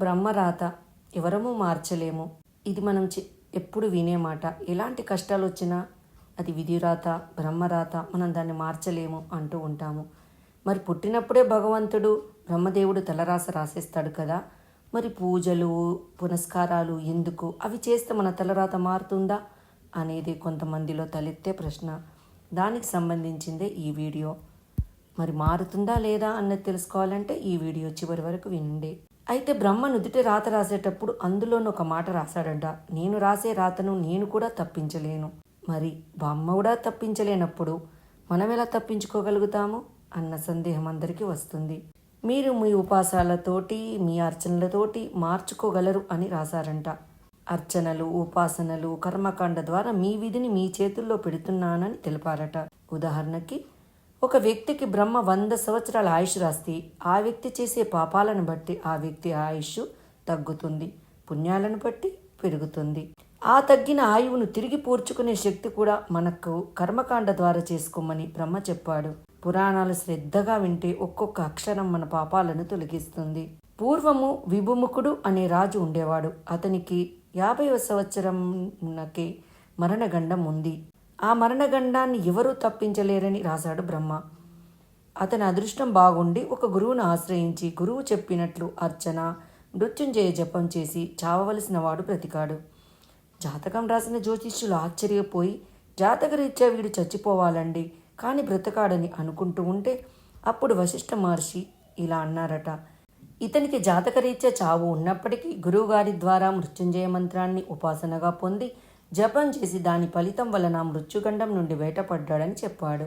బ్రహ్మరాత. ఎవరము మార్చలేము. ఇది మనం చె- ఎప్పుడు వినే మాట. ఎలాంటి కష్టాలు వచ్చినా అది విధిరాత బ్రహ్మరాత మనం దాన్ని మార్చలేము అంటూ ఉంటాము. మరి పుట్టినప్పుడే భగవంతుడు బ్రహ్మదేవుడు తలరాస రాసేస్తాడు కదా. మరి పూజలు పునస్కారాలు ఎందుకు? అవి చేస్తే మన తలరాత మారుతుందా? అనేది కొంతమందిలో తలెత్తే ప్రశ్న. దానికి సంబంధించిందే ఈ వీడియో. మరి మారుతుందా లేదా అన్నది తెలుసుకోవాలంటే ఈ వీడియో చివరి వరకు వినండి. అయితే బ్రహ్మ నుదుటి రాత రాసేటప్పుడు అందులోనూ ఒక మాట రాశాడంట. నేను రాసే రాతను నేను కూడా తప్పించలేను. మరి బ్రహ్మ కూడా తప్పించలేనప్పుడు మనం ఎలా తప్పించుకోగలుగుతాము? అన్న సందేహం అందరికీ వస్తుంది. మీరు మీ ఉపాసాలతోటి మీ అర్చనలతోటి మార్చుకోగలరు అని రాశారంట. అర్చనలు ఉపాసనలు కర్మకాండ ద్వారా మీ విధిని మీ చేతుల్లో పెడుతున్నానని తెలిపారట. ఉదాహరణకి ఒక వ్యక్తికి బ్రహ్మ వంద సంవత్సరాల ఆయుష్ రాస్తే ఆ వ్యక్తి చేసే పాపాలను బట్టి ఆ వ్యక్తి ఆయుష్ తగ్గుతుంది పుణ్యాలను బట్టి పెరుగుతుంది. ఆ తగ్గిన ఆయువును తిరిగి పూడ్చుకునే శక్తి కూడా మనకు కర్మకాండ ద్వారా చేసుకోమని బ్రహ్మ చెప్పాడు. పురాణాలు శ్రద్ధగా వింటే ఒక్కొక్క అక్షరం మన పాపాలను తొలగిస్తుంది. పూర్వము విభుముఖుడు అనే రాజు ఉండేవాడు. అతనికి యాభైవ సంవత్సరంకి మరణగండం ఉంది. ఆ మరణగండాన్ని ఎవరూ తప్పించలేరని రాశాడు బ్రహ్మ. అతని అదృష్టం బాగుండి ఒక గురువును ఆశ్రయించి గురువు చెప్పినట్లు అర్చన మృత్యుంజయ జపం చేసి చావవలసిన వాడు బ్రతికాడు. జాతకం రాసిన జ్యోతిష్యులు ఆశ్చర్యపోయి జాతకరీత్యా వీడు చచ్చిపోవాలండి కానీ బ్రతకాడని అనుకుంటూ ఉంటే అప్పుడు వశిష్ఠ మహర్షి ఇలా అన్నారట ఇతనికి జాతకరీత్యా చావు ఉన్నప్పటికీ గురువుగారి ద్వారా మృత్యుంజయ మంత్రాన్ని ఉపాసనగా పొంది జపం చేసి దాని ఫలితం వలన మృత్యుగండం నుండి బయటపడ్డాడని చెప్పాడు.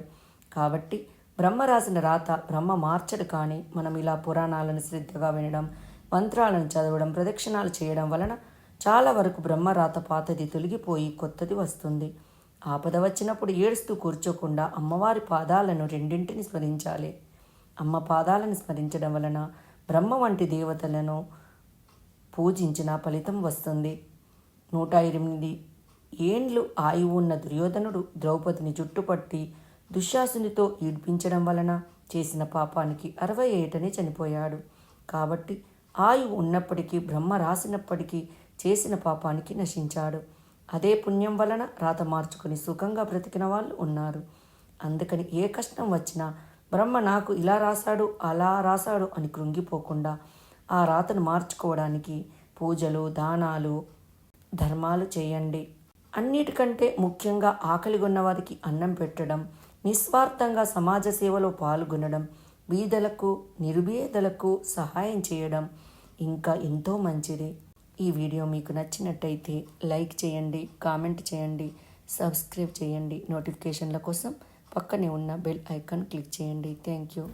కాబట్టి బ్రహ్మ రాసిన రాత బ్రహ్మ మార్చడు కానీ మనం ఇలా పురాణాలను శ్రద్ధగా వినడం మంత్రాలను చదవడం ప్రదక్షిణాలు చేయడం వలన చాలా వరకు బ్రహ్మ రాత పాతది తొలగిపోయి కొత్తది వస్తుంది. ఆపద వచ్చినప్పుడు ఏడుస్తూ కూర్చోకుండా అమ్మవారి పాదాలను రెండింటిని స్మరించాలి. అమ్మ పాదాలను స్మరించడం వలన బ్రహ్మ వంటి దేవతలను పూజించిన ఫలితం వస్తుంది. నూట ఎనిమిది ఏండ్లు ఆయువు ఉన్న దుర్యోధనుడు ద్రౌపదిని చుట్టుపట్టి దుశ్శాసునితో ఈడ్పించడం వలన చేసిన పాపానికి అరవై ఏటనే చనిపోయాడు. కాబట్టి ఆయువు ఉన్నప్పటికీ బ్రహ్మ రాసినప్పటికీ చేసిన పాపానికి నశించాడు. అదే పుణ్యం వలన రాత మార్చుకుని సుఖంగా బ్రతికిన వాళ్ళు ఉన్నారు. అందుకని ఏ కష్టం వచ్చినా బ్రహ్మ నాకు ఇలా రాశాడు అలా రాశాడు అని కృంగిపోకుండా ఆ రాతను మార్చుకోవడానికి పూజలు దానాలు ధర్మాలు చేయండి. అన్నిటికంటే ముఖ్యంగా ఆకలిగొన్న వారికి అన్నం పెట్టడం నిస్వార్థంగా సమాజ సేవలో పాల్గొనడం బీదలకు నిరుబేదలకు సహాయం చేయడం ఇంకా ఎంతో మంచిది. ఈ వీడియో మీకు నచ్చినట్టయితే లైక్ చేయండి కామెంట్ చేయండి సబ్స్క్రైబ్ చేయండి. నోటిఫికేషన్ల కోసం పక్కనే ఉన్న బెల్ ఐకాన్ క్లిక్ చేయండి. Thank you.